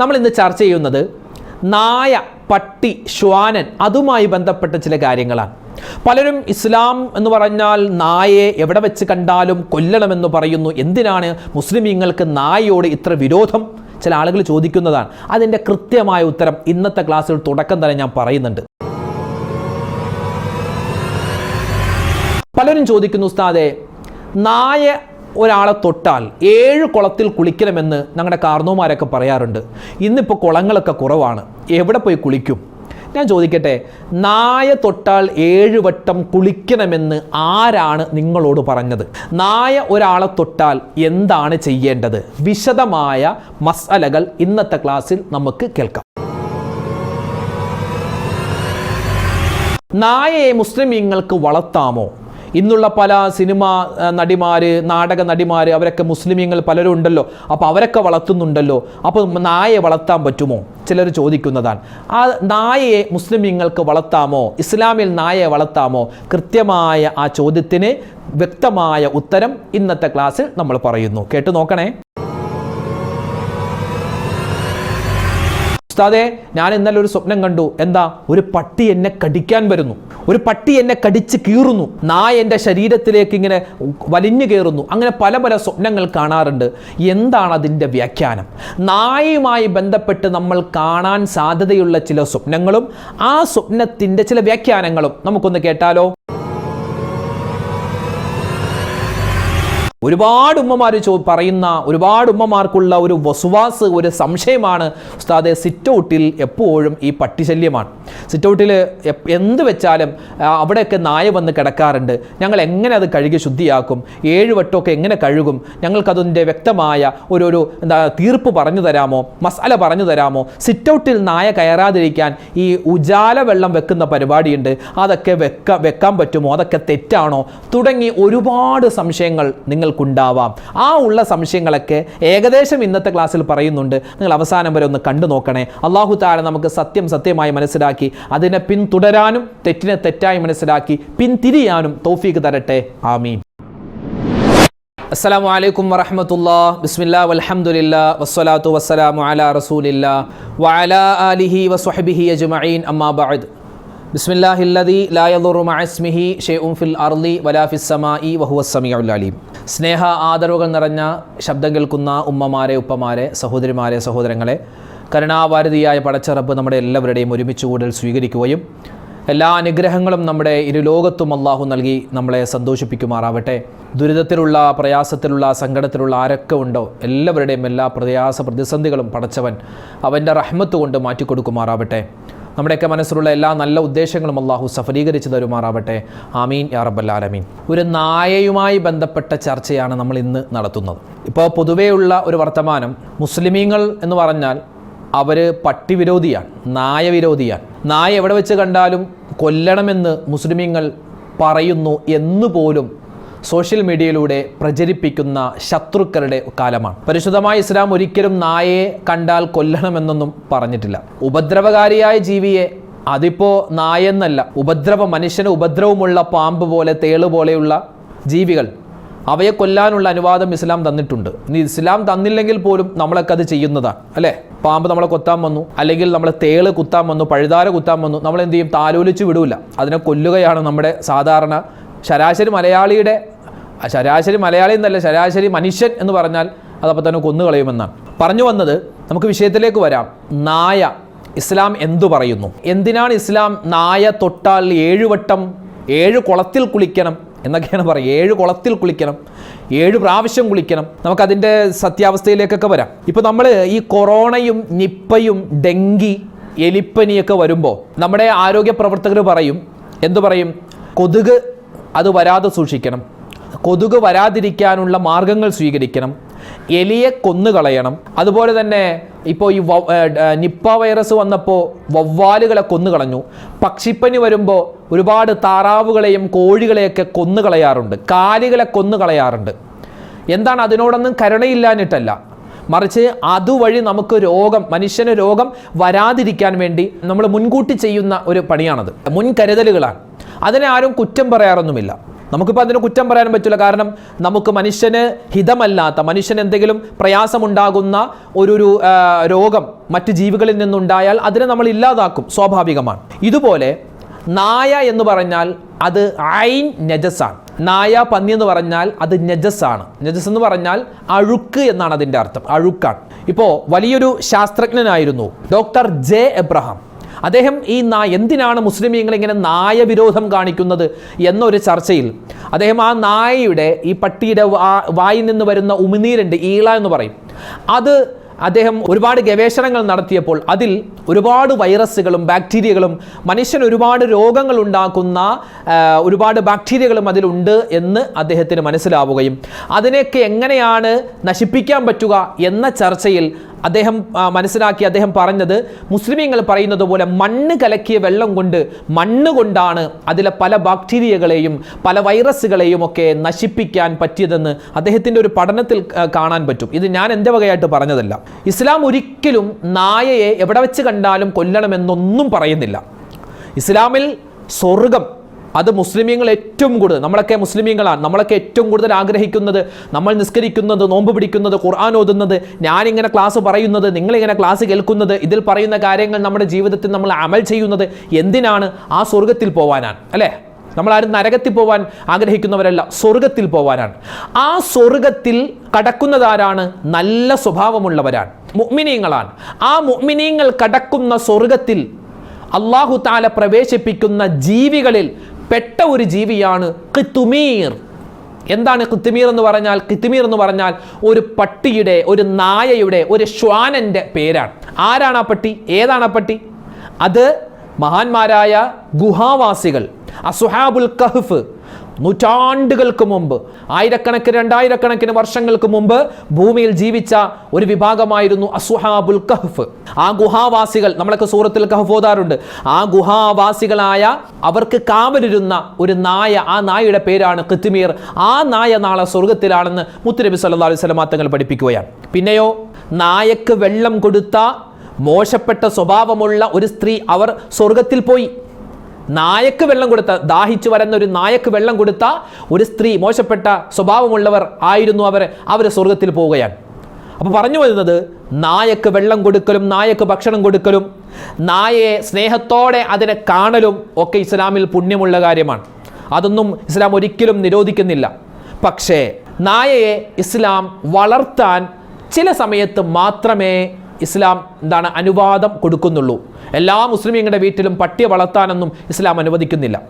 നമ്മൾ ഇന്ന് ചർച്ച ചെയ്യുന്നത് നായ പട്ടി ശ്വാനൻ അതുമായി ബന്ധപ്പെട്ട ചില കാര്യങ്ങളാണ്. പലരും ഇസ്ലാം എന്ന് പറഞ്ഞാൽ നായയെ എവിടെ വെച്ച് കണ്ടാലും കൊല്ലണമെന്ന് പറയുന്നു. എന്തിനാണ് മുസ്ലിമീങ്ങൾക്ക് നായയോട് ഇത്ര വിരോധം? ചില ആളുകൾ ചോദിക്കുന്നതാണ്. അതിന്റെ കൃത്യമായ ഉത്തരം ഇന്നത്തെ ക്ലാസ്സിൽ തുടക്കം തന്നെ ഞാൻ പറയുന്നുണ്ട്. പലരും ചോദിക്കുന്നു ഉസ്താദെ നായ ഒരാളെ തൊട്ടാൽ ഏഴ് കുളത്തിൽ കുളിക്കണമെന്ന് ഞങ്ങളുടെ കാർന്നോമാരൊക്കെ പറയാറുണ്ട്. ഇന്നിപ്പോൾ കുളങ്ങളൊക്കെ കുറവാണ്. എവിടെ പോയി കുളിക്കും? ഞാൻ ചോദിക്കട്ടെ നായ തൊട്ടാൽ ഏഴ് വട്ടം കുളിക്കണമെന്ന് ആരാണ് നിങ്ങളോട് പറഞ്ഞത്? നായ ഒരാളെ തൊട്ടാൽ എന്താണ് ചെയ്യേണ്ടത്? വിശദമായ മസലകൾ ഇന്നത്തെ ക്ലാസ്സിൽ നമുക്ക് കേൾക്കാം. നായയെ മുസ്ലിമീങ്ങൾക്ക് വളർത്താമോ? ഇന്നുള്ള പല സിനിമ നടിമാർ നാടക നടിമാർ അവരൊക്കെ മുസ്ലിമീങ്ങൾ പലരും ഉണ്ടല്ലോ. അപ്പോൾ അവരൊക്കെ വളർത്തുന്നുണ്ടല്ലോ. അപ്പോൾ നായയെ വളർത്താൻ പറ്റുമോ? ചിലർ ചോദിക്കുന്നതാണ്. ആ നായയെ മുസ്ലിമീങ്ങൾക്ക് വളർത്താമോ? ഇസ്ലാമിൽ നായയെ വളർത്താമോ? കൃത്യമായ ആ ചോദ്യത്തിന് വ്യക്തമായ ഉത്തരം ഇന്നത്തെ ക്ലാസ്സിൽ നമ്മൾ പറയുന്നു. കേട്ടു നോക്കണേ. ഉസ്താദെ ഞാൻ ഇന്നലെ ഒരു സ്വപ്നം കണ്ടു. എന്താ? ഒരു പട്ടി എന്നെ കടിക്കാൻ വരുന്നു. ഒരു പട്ടി എന്നെ കടിച്ച് കീറുന്നു. നായ എന്റെ ശരീരത്തിലേക്ക് ഇങ്ങനെ വലിഞ്ഞു കയറുന്നു. അങ്ങനെ പല പല സ്വപ്നങ്ങൾ കാണാറുണ്ട്. എന്താണ് അതിന്റെ വ്യാഖ്യാനം? നായയുമായി ബന്ധപ്പെട്ട് നമ്മൾ കാണാൻ സാധ്യതയുള്ള ചില സ്വപ്നങ്ങളും ആ സ്വപ്നത്തിന്റെ ചില വ്യാഖ്യാനങ്ങളും നമുക്കൊന്ന് കേട്ടാലോ? ഒരുപാട് ഉമ്മമാർ ചോ പറയുന്ന ഒരുപാട് ഉമ്മമാർക്കുള്ള ഒരു വസുവാസ് ഒരു സംശയമാണ് ഉസ്താദെ സിറ്റൗട്ടിൽ എപ്പോഴും ഈ പട്ടിശല്യമാണ്. സിറ്റൗട്ടിൽ എന്ത് വെച്ചാലും അവിടെയൊക്കെ നായ വന്ന് കിടക്കാറുണ്ട്. ഞങ്ങൾ എങ്ങനെ അത് കഴുകി ശുദ്ധിയാക്കും? ഏഴ് വട്ടമൊക്കെ എങ്ങനെ കഴുകും? ഞങ്ങൾക്കതിന്റെ വ്യക്തമായ ഒരു ഒരു എന്താ തീർപ്പ് പറഞ്ഞു തരാമോ? മസാല പറഞ്ഞു തരാമോ? സിറ്റൗട്ടിൽ നായ കയറാതിരിക്കാൻ ഈ ഉജാല വെള്ളം വെക്കുന്ന പരിപാടിയുണ്ട്. അതൊക്കെ വെക്ക വെക്കാൻ പറ്റുമോ? അതൊക്കെ തെറ്റാണോ? തുടങ്ങി ഒരുപാട് സംശയങ്ങൾ നിങ്ങൾക്കുണ്ടാവാം ആ ഉള്ള സംശയങ്ങളൊക്കെ ഏകദേശം ഇന്നത്തെ ക്ലാസ്സിൽ പറയുന്നുണ്ട്. നിങ്ങൾ അവസാനം വരെ ഒന്ന് കണ്ടു നോക്കണേ. അള്ളാഹു താര നമുക്ക് സത്യം സത്യമായി മനസ്സിലാക്കി അതിനെ പിന്തുടരാനും തെറ്റിനെ തെറ്റായി മനസ്സിലാക്കി പിന്തിരിയാനും തൗഫീക്ക് തരട്ടെ. ആമീൻ. അസ്സാം വലൈക്കും വറഹമത്തുല്ലാ ബിസ്മില്ല വലഹമുല്ല വസ്സലാത്തു വസ്സലാമു അലാ റസൂലില്ല വഅലാ ആലിഹി വസ്വഹബിഹി അജ്മഈൻ. അമ്മാ ബഅദ്. ബിസ്മില്ലാഹില്ലദി ലാ യദുറു മഅ ഇസ്മിഹി ഷൈഉൻ ഫിൽ അർളി വലാ ഫിസ് സമാഇ വഹുവ സമീഉൽ അലീം. സ്നേഹ ആദരവുകൾ നിറഞ്ഞ ശബ്ദം കേൾക്കുന്ന ഉമ്മമാരെ ഉപ്പമാരെ സഹോദരിമാരെ സഹോദരങ്ങളെ കരുണാവാരതിയായ പടച്ചറപ്പ് നമ്മുടെ എല്ലാവരുടെയും ഒരുമിച്ച് കൂടൽ സ്വീകരിക്കുകയും എല്ലാ അനുഗ്രഹങ്ങളും നമ്മുടെ ഇരുലോകത്തും അള്ളാഹു നൽകി നമ്മളെ സന്തോഷിപ്പിക്കുമാറാവട്ടെ. ദുരിതത്തിലുള്ള പ്രയാസത്തിലുള്ള സങ്കടത്തിലുള്ള ആരൊക്കെ ഉണ്ടോ എല്ലാവരുടെയും എല്ലാ പ്രയാസ പ്രതിസന്ധികളും പടച്ചവൻ അവന്റെ റഹ്മത്ത് കൊണ്ട് മാറ്റിക്കൊടുക്കുമാറാവട്ടെ. നമ്മുടെയൊക്കെ മനസ്സിലുള്ള എല്ലാ നല്ല ഉദ്ദേശങ്ങളും അള്ളാഹു സഫലീകരിച്ച് തരുമാറാവട്ടെ ആമീൻ. യാ റബ്ബല്ലാലമീൻ ഒരു നായയുമായി ബന്ധപ്പെട്ട ചർച്ചയാണ് നമ്മൾ ഇന്ന് നടത്തുന്നത്. ഇപ്പോൾ പൊതുവെയുള്ള ഒരു വർത്തമാനം മുസ്ലിമീങ്ങൾ എന്ന് പറഞ്ഞാൽ അവർ പട്ടി വിരോധിയാണ് നായ വിരോധിയാണ് നായ എവിടെ വെച്ച് കണ്ടാലും കൊല്ലണമെന്ന് മുസ്ലിമീങ്ങൾ പറയുന്നു എന്നുപോലും സോഷ്യൽ മീഡിയയിലൂടെ പ്രചരിപ്പിക്കുന്ന ശത്രുക്കളുടെ കാലമാണ്. പരിശുദ്ധമായ ഇസ്ലാം ഒരിക്കലും നായയെ കണ്ടാൽ കൊല്ലണമെന്നൊന്നും പറഞ്ഞിട്ടില്ല. ഉപദ്രവകാരിയായ ജീവിയെ അതിപ്പോ നായെന്നല്ല ഉപദ്രവ മനുഷ്യന് ഉപദ്രവമുള്ള പാമ്പ് പോലെ തേൾ പോലെയുള്ള ജീവികൾ അവയെ കൊല്ലാനുള്ള അനുവാദം ഇസ്ലാം തന്നിട്ടുണ്ട്. ഇനി ഇസ്ലാം തന്നില്ലെങ്കിൽ പോലും നമ്മളൊക്കെ അത് ചെയ്യുന്നതാണ് അല്ലേ? പാമ്പ് നമ്മളെ കൊത്താൻ വന്നു അല്ലെങ്കിൽ നമ്മളെ തേൾ കുത്താൻ വന്നു പഴുതാര കുത്താൻ വന്നു നമ്മൾ എന്ത് ചെയ്യും? താലോലിച്ച് വിടൂല. അതിനെ കൊല്ലുകയാണ് നമ്മുടെ സാധാരണ ശരാശരി മലയാളിയുടെ ശരാശരി മലയാളി എന്നല്ല ശരാശരി മനുഷ്യൻ എന്ന് പറഞ്ഞാൽ അതപ്പോൾ തന്നെ കൊന്നുകളയുമെന്നാണ് പറഞ്ഞു വന്നത് നമുക്ക് വിഷയത്തിലേക്ക് വരാം. നായ ഇസ്ലാം എന്തു പറയുന്നു? എന്തിനാണ് ഇസ്ലാം നായ തൊട്ടാൽ ഏഴുവട്ടം ഏഴ് കുളത്തിൽ കുളിക്കണം എന്നൊക്കെയാണ് പറയുക. ഏഴ് കുളത്തിൽ കുളിക്കണം ഏഴ് പ്രാവശ്യം കുളിക്കണം. നമുക്കതിന്റെ സത്യാവസ്ഥയിലേക്കൊക്കെ വരാം. ഇപ്പോൾ നമ്മൾ ഈ കൊറോണയും നിപ്പയും ഡെങ്കി എലിപ്പനിയൊക്കെ വരുമ്പോൾ നമ്മുടെ ആരോഗ്യ പ്രവർത്തകർ പറയും എന്തു പറയും? കൊതുക് അത് വരാതെ സൂക്ഷിക്കണം. കൊതുക് വരാതിരിക്കാനുള്ള മാർഗങ്ങൾ സ്വീകരിക്കണം. എലിയെ കൊന്നുകളയണം. അതുപോലെ തന്നെ ഇപ്പോൾ ഈ നിപ്പ വൈറസ് വന്നപ്പോൾ വവ്വാലുകളെ കൊന്നുകളഞ്ഞു. പക്ഷിപ്പനി വരുമ്പോൾ ഒരുപാട് താറാവുകളെയും കോഴികളെയൊക്കെ കൊന്നുകളയാറുണ്ട്. കാലികളെ കൊന്നുകളയാറുണ്ട്. എന്താണ് അതിനോടൊന്നും കരുണയില്ലാഞ്ഞിട്ടല്ല. മറിച്ച് അതുവഴി നമുക്ക് രോഗം മനുഷ്യന് രോഗം വരാതിരിക്കാൻ വേണ്ടി നമ്മൾ മുൻകൂട്ടി ചെയ്യുന്ന ഒരു പണിയാണത്. മുൻകരുതലുകളാണ്. അതിനെ ആരും കുറ്റം പറയാറൊന്നുമില്ല. നമുക്കിപ്പോൾ അതിന് കുറ്റം പറയാനും പറ്റില്ല. കാരണം നമുക്ക് മനുഷ്യന് ഹിതമല്ലാത്ത മനുഷ്യന് എന്തെങ്കിലും പ്രയാസമുണ്ടാകുന്ന ഒരു ഒരു രോഗം മറ്റ് ജീവികളിൽ നിന്നുണ്ടായാൽ അതിനെ നമ്മൾ ഇല്ലാതാക്കും സ്വാഭാവികമാണ്. ഇതുപോലെ നായ എന്ന് പറഞ്ഞാൽ അത് ഐൻ നജസാണ് നായ പന്നി എന്ന് പറഞ്ഞാൽ അത് നജസാണ് നജസ് എന്ന് പറഞ്ഞാൽ അഴുക്ക് എന്നാണ് അതിന്റെ അർത്ഥം. അഴുക്കാണ്. ഇപ്പോൾ വലിയൊരു ശാസ്ത്രജ്ഞനായിരുന്നു ഡോക്ടർ ജെ എബ്രഹാം. അദ്ദേഹം ഈ നാ എന്തിനാണ് മുസ്ലിമീങ്ങൾ ഇങ്ങനെ നായ വിരോധം കാണിക്കുന്നത് എന്നൊരു ചർച്ചയിൽ അദ്ദേഹം ആ നായയുടെ ഈ പട്ടിയുടെ വായിൽ നിന്ന് വരുന്ന ഉമിനീരുണ്ട് ഈള എന്ന് പറയും. അത് അദ്ദേഹം ഒരുപാട് ഗവേഷണങ്ങൾ നടത്തിയപ്പോൾ അതിൽ ഒരുപാട് വൈറസുകളും ബാക്ടീരിയകളും മനുഷ്യൻ ഒരുപാട് രോഗങ്ങൾ ഉണ്ടാക്കുന്ന ഒരുപാട് ബാക്ടീരിയകളും അതിലുണ്ട് എന്ന് അദ്ദേഹത്തിന് മനസ്സിലാവുകയും അതിനെയൊക്കെ എങ്ങനെയാണ് നശിപ്പിക്കാൻ പറ്റുക എന്ന ചർച്ചയിൽ അദ്ദേഹം മനസ്സിലാക്കി അദ്ദേഹം പറഞ്ഞത് മുസ്ലിമീങ്ങൾ പറയുന്നത് പോലെ മണ്ണ് കലക്കിയ വെള്ളം കൊണ്ട് മണ്ണ് കൊണ്ടാണ് അതിലെ പല ബാക്ടീരിയകളെയും പല വൈറസുകളെയും ഒക്കെ നശിപ്പിക്കാൻ പറ്റിയതെന്ന് അദ്ദേഹത്തിന്റെ ഒരു പഠനത്തിൽ കാണാൻ പറ്റും. ഇത് ഞാൻ എന്റെ വകയായിട്ട് പറഞ്ഞതല്ല. ഇസ്ലാം ഒരിക്കലും നായയെ എവിടെ വെച്ച് കണ്ടാലും കൊല്ലണമെന്നൊന്നും പറയുന്നില്ല. ഇസ്ലാമിൽ സ്വർഗം അത് മുസ്ലിമീങ്ങൾ ഏറ്റവും കൂടുതൽ നമ്മളൊക്കെ മുസ്ലിമീങ്ങളാണ് നമ്മളൊക്കെ ഏറ്റവും കൂടുതൽ ആഗ്രഹിക്കുന്നത് നമ്മൾ നിസ്കരിക്കുന്നത് നോമ്പ് പിടിക്കുന്നത് ഖുർആൻ ഓതുന്നത് ഞാനിങ്ങനെ ക്ലാസ് പറയുന്നത് നിങ്ങളിങ്ങനെ ക്ലാസ് കേൾക്കുന്നത് ഇതിൽ പറയുന്ന കാര്യങ്ങൾ നമ്മുടെ ജീവിതത്തിൽ നമ്മൾ അമൽ ചെയ്യുന്നത് എന്തിനാണ്? ആ സ്വർഗത്തിൽ പോവാനാണ് അല്ലേ? നമ്മളാരും നരകത്തിൽ പോവാൻ ആഗ്രഹിക്കുന്നവരല്ല സ്വർഗത്തിൽ പോവാനാണ്. ആ സ്വർഗത്തിൽ കടക്കുന്നതാരാണ് നല്ല സ്വഭാവമുള്ളവരാണ് മുഅ്മിനീങ്ങളാണ്. ആ മുഅ്മിനീങ്ങൾ കടക്കുന്ന സ്വർഗത്തിൽ അള്ളാഹു താല പ്രവേശിപ്പിക്കുന്ന ജീവികളിൽ പെട്ട ഒരു ജീവിയാണ് കിത്തുമീർ എന്താണ് കിത്തുമീർ എന്ന് പറഞ്ഞാൽ? കിത്തുമീർ എന്ന് പറഞ്ഞാൽ ഒരു പട്ടിയുടെ ഒരു നായയുടെ ഒരു ശ്വാനന്റെ പേരാണ്. ആരാണ് ആ പട്ടി? ഏതാണ് ആ പട്ടി? അത് മഹാന്മാരായ ഗുഹാവാസികൾ. അസുഹാബുൽ കഹ്ഫ് നൂറ്റാണ്ടുകൾക്ക് മുമ്പ് ആയിരക്കണക്കിന് രണ്ടായിരക്കണക്കിന് വർഷങ്ങൾക്ക് മുമ്പ് ഭൂമിയിൽ ജീവിച്ച ഒരു വിഭാഗമായിരുന്നു അസുഹാബുൽ കഹ്ഫ്. ആ ഗുഹാവാസികൾ നമ്മളൊക്കെ സൂറത്തിൽ കഹഫ് ഓതാറുണ്ട് ആ ഗുഹാവാസികളായ അവർക്ക് കാവലിരുന്ന ഒരു നായ ആ നായയുടെ പേരാണ് കിത്തുമീർ ആ നായ നാളെ സ്വർഗത്തിലാണെന്ന് മുത്തുനബി സല്ലാ അലൈഹി വസല്ലം തങ്ങൾ പഠിപ്പിക്കുകയാണ്. പിന്നെയോ നായക്ക് വെള്ളം കൊടുത്ത മോശപ്പെട്ട സ്വഭാവമുള്ള ഒരു സ്ത്രീ അവർ സ്വർഗത്തിൽ പോയി. നായക്ക് വെള്ളം കൊടുത്ത ദാഹിച്ചു വരുന്ന ഒരു നായക്ക് വെള്ളം കൊടുത്ത ഒരു സ്ത്രീ മോശപ്പെട്ട സ്വഭാവമുള്ളവർ ആയിരുന്നു അവർ. അവർ സ്വർഗത്തിൽ പോവുകയാണ്. അപ്പോൾ പറഞ്ഞു വരുന്നത് നായക്ക് വെള്ളം കൊടുക്കലും നായക്ക് ഭക്ഷണം കൊടുക്കലും നായയെ സ്നേഹത്തോടെ അതിനെ കാണലും ഒക്കെ ഇസ്ലാമിൽ പുണ്യമുള്ള കാര്യമാണ്. അതൊന്നും ഇസ്ലാം ഒരിക്കലും നിരോധിക്കുന്നില്ല. പക്ഷേ നായയെ ഇസ്ലാം വളർത്താൻ ചില സമയത്ത് മാത്രമേ ഇസ്ലാം എന്താണ് അനുവാദം കൊടുക്കുന്നുള്ളൂ. എല്ലാ മുസ്ലിമീങ്ങളുടെ വീട്ടിലും പട്ടിയെ വളർത്താനൊന്നും ഇസ്ലാം അനുവദിക്കുന്നില്ല.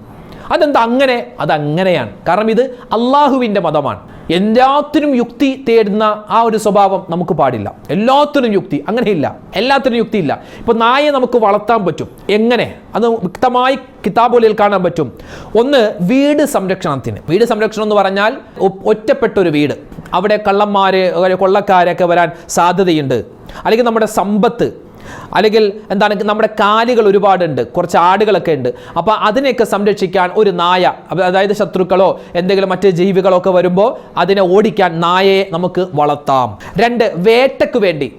അതെന്താ അങ്ങനെ? അതങ്ങനെയാണ്. കാരണം ഇത് അള്ളാഹുവിന്റെ മതമാണ്. എല്ലാത്തിനും യുക്തി തേടുന്ന ആ ഒരു സ്വഭാവം നമുക്ക് പാടില്ല. എല്ലാത്തിനും യുക്തി. അങ്ങനെയില്ല. എല്ലാത്തിനും യുക്തിയില്ല ഇപ്പോൾ നായെ നമുക്ക് വളർത്താൻ പറ്റും. എങ്ങനെ? അത് വ്യക്തമായി കിതാബോലിയിൽ കാണാൻ പറ്റും. ഒന്ന് വീട് സംരക്ഷണത്തിന്. വീട് സംരക്ഷണം എന്ന് പറഞ്ഞാൽ ഒറ്റപ്പെട്ടൊരു വീട്. അവിടെ കള്ളന്മാർ കൊള്ളക്കാരൊക്കെ വരാൻ സാധ്യതയുണ്ട്. അല്ലെങ്കിൽ നമ്മുടെ സമ്പത്ത്. അല്ലെങ്കിൽ എന്താണ് നമ്മുടെ കാലുകൾ ഒരുപാടുണ്ട് കുറച്ച് ആടുകളൊക്കെ ഉണ്ട്. അപ്പോൾ അതിനെയൊക്കെ സംരക്ഷിക്കാൻ ഒരു നായ അതായത് ശത്രുക്കളോ എന്തെങ്കിലും മറ്റ് ജീവികളോ ഒക്കെ വരുമ്പോൾ അതിനെ ഓടിക്കാൻ നായയെ നമുക്ക് വളർത്താം. രണ്ട് വേട്ടയ്ക്ക് വേണ്ടി.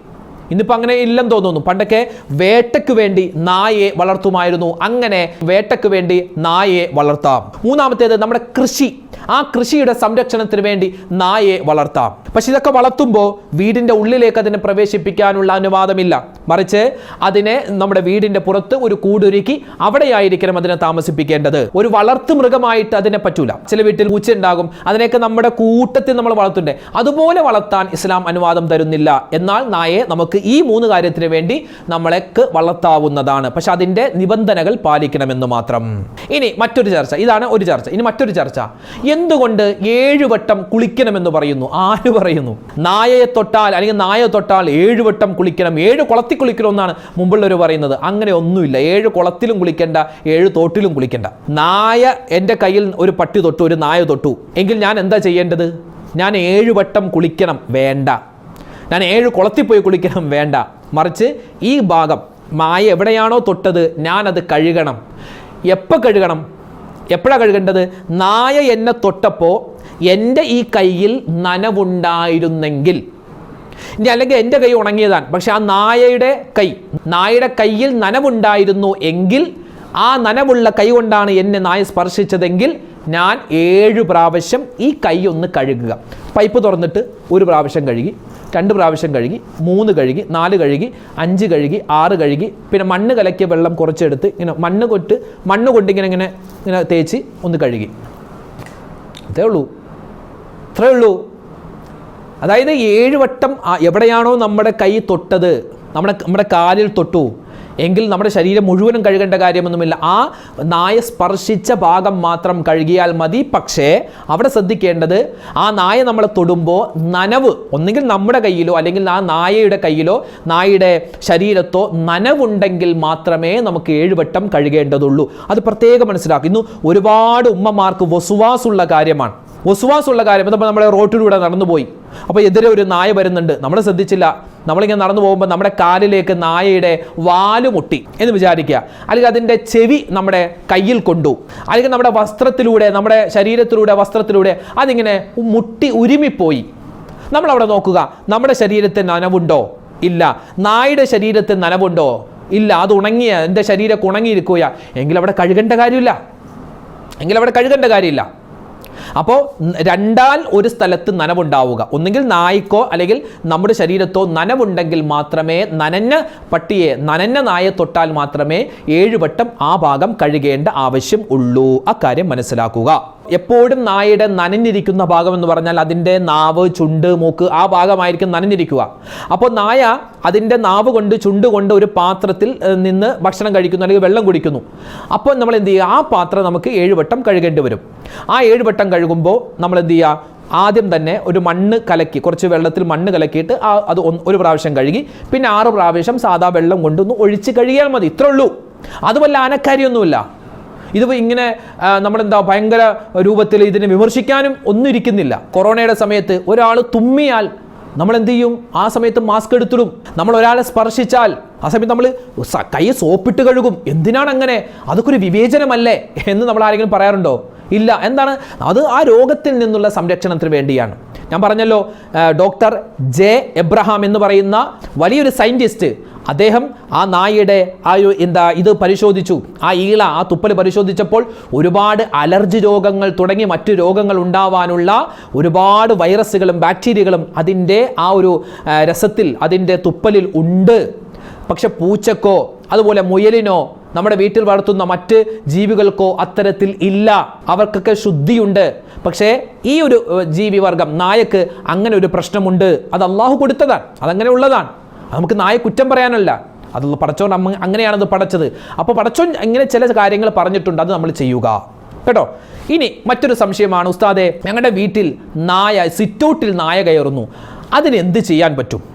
ഇന്നിപ്പോൾ അങ്ങനെ ഇല്ലെന്ന് തോന്നുന്നു. പണ്ടൊക്കെ വേട്ടയ്ക്ക് വേണ്ടി നായയെ വളർത്തുമായിരുന്നു. അങ്ങനെ വേട്ടയ്ക്ക് വേണ്ടി നായയെ വളർത്താം. മൂന്നാമത്തേത് നമ്മുടെ കൃഷി. ആ കൃഷിയുടെ സംരക്ഷണത്തിന് വേണ്ടി നായയെ വളർത്താം. പക്ഷെ ഇതൊക്കെ വളർത്തുമ്പോൾ വീടിന്റെ ഉള്ളിലേക്ക് അതിനെ പ്രവേശിപ്പിക്കാനുള്ള അനുവാദമില്ല. മറിച്ച് അതിനെ നമ്മുടെ വീടിന്റെ പുറത്ത് ഒരു കൂടൊരുക്കി അവിടെയായിരിക്കണം അതിനെ താമസിപ്പിക്കേണ്ടത്. ഒരു വളർത്തു മൃഗമായിട്ട് അതിനെ പറ്റൂല. ചില വീട്ടിൽ പൂച്ച ഉണ്ടാകും അതിനെയൊക്കെ നമ്മുടെ കൂട്ടത്തിൽ നമ്മൾ വളർത്തുണ്ടേ അതുപോലെ വളർത്താൻ ഇസ്ലാം അനുവാദം തരുന്നില്ല. എന്നാൽ നായയെ നമുക്ക് ഈ മൂന്ന് കാര്യത്തിന് വേണ്ടി നമ്മളെക്ക് വളർത്താവുന്നതാണ്. പക്ഷെ അതിന്റെ നിബന്ധനകൾ പാലിക്കണമെന്ന് മാത്രം. ഇനി മറ്റൊരു ചർച്ച. ഇതാണ് ഒരു ചർച്ച. ഇനി മറ്റൊരു ചർച്ച. എന്തുകൊണ്ട് ഏഴ് വട്ടം കുളിക്കണമെന്ന് പറയുന്നു? ആര് പറയുന്നു? നായയെ തൊട്ടാൽ അല്ലെങ്കിൽ നായ തൊട്ടാൽ ഏഴ് വട്ടം കുളിക്കണം. ഏഴ് കുളത്തിൽ കുളിക്കണം എന്നാണ് മുമ്പുള്ളവർ പറയുന്നത്. അങ്ങനെ ഒന്നുമില്ല. ഏഴ് കുളത്തിലും കുളിക്കേണ്ട ഏഴ് തോട്ടിലും കുളിക്കണ്ട. നായ എന്റെ കയ്യിൽ ഒരു പട്ടി തൊട്ടു ഒരു നായ തൊട്ടു. എങ്കിൽ ഞാൻ എന്താ ചെയ്യേണ്ടത്? ഞാൻ ഏഴ് വട്ടം കുളിക്കണം. വേണ്ട. ഞാൻ ഏഴ് കുളത്തിൽ പോയി കുളിക്കണം വേണ്ട. മറിച്ച് ഈ ഭാഗം മായ എവിടെയാണോ തൊട്ടത് ഞാനത് കഴുകണം. എപ്പോൾ കഴുകണം? എപ്പോഴാണ് കഴുകേണ്ടത്? നായ എന്നെ തൊട്ടപ്പോൾ എന്റെ ഈ കയ്യിൽ നനവുണ്ടായിരുന്നെങ്കിൽ. ഇനി അല്ലെങ്കിൽ എന്റെ കൈ ഉണങ്ങിയതാണ് പക്ഷെ ആ നായയുടെ കൈ നായയുടെ കയ്യിൽ നനവുണ്ടായിരുന്നു എങ്കിൽ ആ നനവുള്ള കൈ കൊണ്ടാണ് എന്നെ നായ സ്പർശിച്ചതെങ്കിൽ ഞാൻ ഏഴ് പ്രാവശ്യം ഈ കൈ ഒന്ന് കഴുകുക. പൈപ്പ് തുറന്നിട്ട് ഒരു പ്രാവശ്യം കഴുകി രണ്ട് പ്രാവശ്യം കഴുകി മൂന്ന് കഴുകി നാല് കഴുകി അഞ്ച് കഴുകി ആറ് കഴുകി പിന്നെ മണ്ണ് കലക്കിയ വെള്ളം കുറച്ചെടുത്ത് ഇങ്ങനെ മണ്ണ് കൊട്ട് മണ്ണ് കൊണ്ടിങ്ങനെ ഇങ്ങനെ ഇങ്ങനെ തേച്ച് ഒന്ന് കഴുകി. അതേ ഉള്ളൂ. അത്രേ ഉള്ളൂ. അതായത് ഏഴ് വട്ടം എവിടെയാണോ നമ്മുടെ കൈ തൊട്ടത് നമ്മുടെ നമ്മുടെ കാലിൽ തൊട്ടു എങ്കിൽ നമ്മുടെ ശരീരം മുഴുവനും കഴുകേണ്ട കാര്യമൊന്നുമില്ല. ആ നായ സ്പർശിച്ച ഭാഗം മാത്രം കഴുകിയാൽ മതി. പക്ഷേ അവിടെ ശ്രദ്ധിക്കേണ്ടത് ആ നായ നമ്മളെ തൊടുമ്പോൾ നനവ് ഒന്നുകിൽ നമ്മുടെ കയ്യിലോ അല്ലെങ്കിൽ ആ നായയുടെ കയ്യിലോ നായയുടെ ശരീരത്തോ നനവുണ്ടെങ്കിൽ മാത്രമേ നമുക്ക് ഏഴുവട്ടം കഴുകേണ്ടതുള്ളൂ. അത് പ്രത്യേകം മനസ്സിലാക്കും ഇന്ന് ഒരുപാട് ഉമ്മമാർക്ക് വസുവാസുള്ള കാര്യമാണ്. വസുവാസുള്ള കാര്യം ഇപ്പോൾ നമ്മുടെ റോട്ടിലൂടെ നടന്നു പോയി അപ്പോൾ എതിരെ ഒരു നായ വരുന്നുണ്ട്. നമ്മൾ ശ്രദ്ധിച്ചില്ല. നമ്മളിങ്ങനെ നടന്നു പോകുമ്പോൾ നമ്മുടെ കാലിലേക്ക് നായയുടെ വാൽ മുട്ടി എന്ന് വിചാരിക്കുക. അല്ലെങ്കിൽ അതിന്റെ ചെവി നമ്മുടെ കയ്യിൽ കൊണ്ടു. അല്ലെങ്കിൽ നമ്മുടെ വസ്ത്രത്തിലൂടെ നമ്മുടെ ശരീരത്തിലൂടെ വസ്ത്രത്തിലൂടെ അതിങ്ങനെ മുട്ടി ഉരുമിപ്പോയി. നമ്മൾ അവിടെ നോക്കുക. നമ്മുടെ ശരീരത്തിൽ നനവുണ്ടോ? ഇല്ല. നായുടെ ശരീരത്തിൽ നനവുണ്ടോ? ഇല്ല. അത് ഉണങ്ങിയ എന്റെ ശരീരമൊക്കെ ഉണങ്ങിയിരിക്കുക എങ്കിൽ അവിടെ കഴുകേണ്ട കാര്യമില്ല. എങ്കിൽ അവിടെ കഴുകേണ്ട കാര്യമില്ല. അപ്പോൾ രണ്ടാൽ ഒരു സ്ഥലത്ത് നനവുണ്ടാവുക. ഒന്നുകിൽ നായ്ക്കോ അല്ലെങ്കിൽ നമ്മുടെ ശരീരത്തോ നനവുണ്ടെങ്കിൽ മാത്രമേ നനഞ്ഞ പട്ടിയെ നനഞ്ഞ നായെ തൊട്ടാൽ മാത്രമേ ഏഴുവട്ടം ആ ഭാഗം കഴുകേണ്ട ആവശ്യം ഉള്ളൂ. അക്കാര്യം മനസ്സിലാക്കുക. എപ്പോഴും നായയുടെ നനഞ്ഞിരിക്കുന്ന ഭാഗം എന്ന് പറഞ്ഞാൽ അതിന്റെ നാവ് ചുണ്ട് മൂക്ക് ആ ഭാഗമായിരിക്കും നനഞ്ഞിരിക്കുക. അപ്പോൾ നായ അതിന്റെ നാവ് കൊണ്ട് ചുണ്ട് കൊണ്ട് ഒരു പാത്രത്തിൽ നിന്ന് ഭക്ഷണം കഴിക്കുന്നു അല്ലെങ്കിൽ വെള്ളം കുടിക്കുന്നു. അപ്പോൾ നമ്മൾ എന്ത് ചെയ്യുക? ആ പാത്രം നമുക്ക് ഏഴുവട്ടം കഴുകേണ്ടി വരും. ആ ഏഴുവട്ടം കഴുകുമ്പോൾ നമ്മൾ എന്ത് ചെയ്യുക ആദ്യം തന്നെ ഒരു മണ്ണ് കലക്കി കുറച്ച് വെള്ളത്തിൽ മണ്ണ് കലക്കിയിട്ട് ആ അത് ഒരു പ്രാവശ്യം കഴുകി പിന്നെ ആറ് പ്രാവശ്യം സാധാ വെള്ളം കൊണ്ടൊന്ന് ഒഴിച്ച് കഴുകിയാൽ മതി. ഇത്രേ ഉള്ളൂ. അതുമല്ല ആനക്കാരിയൊന്നുമില്ല ഇത് ഇങ്ങനെ നമ്മളെന്താ ഭയങ്കര രൂപത്തിൽ ഇതിനെ വിമർശിക്കാനും ഒന്നും ഇരിക്കുന്നില്ല. കൊറോണയുടെ സമയത്ത് ഒരാൾ തുമ്മിയാൽ നമ്മൾ എന്ത് ചെയ്യും ആ സമയത്ത് മാസ്ക് എടുത്തിടും. നമ്മൾ ഒരാളെ സ്പർശിച്ചാൽ ആ സമയത്ത് നമ്മൾ കൈ സോപ്പിട്ട് കഴുകും. എന്തിനാണ് അങ്ങനെ അതൊക്കെ ഒരു വിവേചനമല്ലേ എന്ന് നമ്മൾ ആരെങ്കിലും പറയാറുണ്ടോ? ഇല്ല. എന്താണ്? അത് ആ രോഗത്തിൽ നിന്നുള്ള സംരക്ഷണത്തിന് വേണ്ടിയാണ്. ഞാൻ പറഞ്ഞല്ലോ ഡോക്ടർ ജെ എബ്രഹാം എന്ന് പറയുന്ന വലിയൊരു സയന്റിസ്റ്റ് അദ്ദേഹം ആ നായയുടെ ആ എന്താ ഇത് പരിശോധിച്ചു. ആ ഈള ആ തുപ്പൽ പരിശോധിച്ചപ്പോൾ ഒരുപാട് അലർജി രോഗങ്ങൾ തുടങ്ങി മറ്റു രോഗങ്ങൾ ഉണ്ടാവാനുള്ള ഒരുപാട് വൈറസുകളും ബാക്ടീരിയകളും അതിന്റെ ആ ഒരു രസത്തിൽ അതിന്റെ തുപ്പലിൽ ഉണ്ട്. പക്ഷെ പൂച്ചക്കോ അതുപോലെ മുയലിനോ നമ്മുടെ വീട്ടിൽ വളർത്തുന്ന മറ്റ് ജീവികൾക്കോ അത്തരത്തിൽ ഇല്ല. അവർക്കൊക്കെ ശുദ്ധിയുണ്ട്. പക്ഷേ ഈ ഒരു ജീവിവർഗം നായക്ക് അങ്ങനെ ഒരു പ്രശ്നമുണ്ട്. അത് അള്ളാഹു കൊടുത്തതാണ്. അതങ്ങനെ ഉള്ളതാണ്. നമുക്ക് നായ കുറ്റം പറയാനല്ല. അത് പടച്ചോൻ അമ്മ അങ്ങനെയാണത് പടച്ചത്. അപ്പോൾ പടച്ചോൻ ഇങ്ങനെ ചില കാര്യങ്ങൾ പറഞ്ഞിട്ടുണ്ട്. അത് നമ്മൾ ചെയ്യുക. കേട്ടോ? ഇനി മറ്റൊരു സംശയമാണ്. ഉസ്താദെ ഞങ്ങളുടെ വീട്ടിൽ നായ സിറ്റൗട്ടിൽ നായ കയറുന്നു. അതിനെന്ത് ചെയ്യാൻ പറ്റും?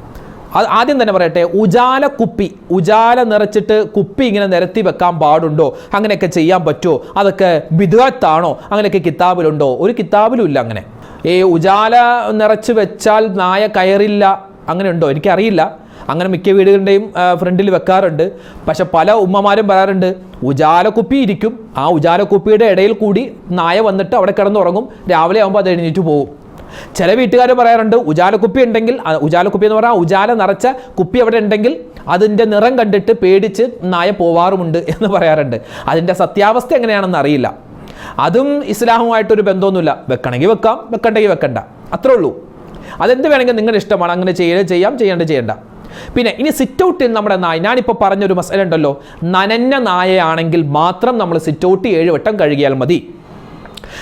ആദ്യം തന്നെ പറയട്ടെ ഉജാല കുപ്പി ഉജാല നിറച്ചിട്ട് കുപ്പി ഇങ്ങനെ നിരത്തി വെക്കാൻ പാടുണ്ടോ? അങ്ങനെയൊക്കെ ചെയ്യാൻ പറ്റുമോ? അതൊക്കെ വിധുവത്താണോ അങ്ങനെയൊക്കെ കിതാബിലുണ്ടോ? ഒരു കിതാബിലും ഇല്ല അങ്ങനെ. ഈ ഉജാല നിറച്ച് വെച്ചാൽ നായ കയറില്ല അങ്ങനെ ഉണ്ടോ? എനിക്കറിയില്ല. അങ്ങനെ മിക്ക വീടുകളുടെയും ഫ്രണ്ടിൽ വെക്കാറുണ്ട്. പക്ഷെ പല ഉമ്മമാരും പറയാറുണ്ട് ഉജാലക്കുപ്പി ഇരിക്കും. ആ ഉജാലക്കുപ്പിയുടെ ഇടയിൽ കൂടി നായ വന്നിട്ട് അവിടെ കിടന്നുറങ്ങും. രാവിലെ ആകുമ്പോൾ അത് എഴുന്നേറ്റ് പോകും ചില വീട്ടുകാർ പറയാറുണ്ട് ഉജാലക്കുപ്പി ഉണ്ടെങ്കിൽ ഉജാലക്കുപ്പി എന്ന് പറഞ്ഞാൽ ഉജാല നിറച്ച കുപ്പി അവിടെ ഉണ്ടെങ്കിൽ അതിന്റെ നിറം കണ്ടിട്ട് പേടിച്ച് നായ പോവാറുമുണ്ട് എന്ന് പറയാറുണ്ട്. അതിന്റെ സത്യാവസ്ഥ എങ്ങനെയാണെന്ന് അറിയില്ല. അതും ഇസ്ലാമുമായിട്ടൊരു ബന്ധമൊന്നുമില്ല. വെക്കണമെങ്കിൽ വെക്കാം വെക്കണ്ടെങ്കിൽ വെക്കണ്ട. അത്രേ ഉള്ളൂ. അതെന്ത് വേണമെങ്കിൽ നിങ്ങളുടെ ഇഷ്ടമാണ്. അങ്ങനെ ചെയ്യുക ചെയ്യാം ചെയ്യേണ്ട ചെയ്യേണ്ട. പിന്നെ ഇനി സിറ്റ് ഔട്ടിൽ നമ്മുടെ നായ ഞാനിപ്പോൾ പറഞ്ഞൊരു മസല ഉണ്ടല്ലോ. നനഞ്ഞ നായയാണെങ്കിൽ മാത്രം നമ്മൾ സിറ്റ് ഔട്ട് ഏഴ് വട്ടം കഴുകിയാൽ മതി.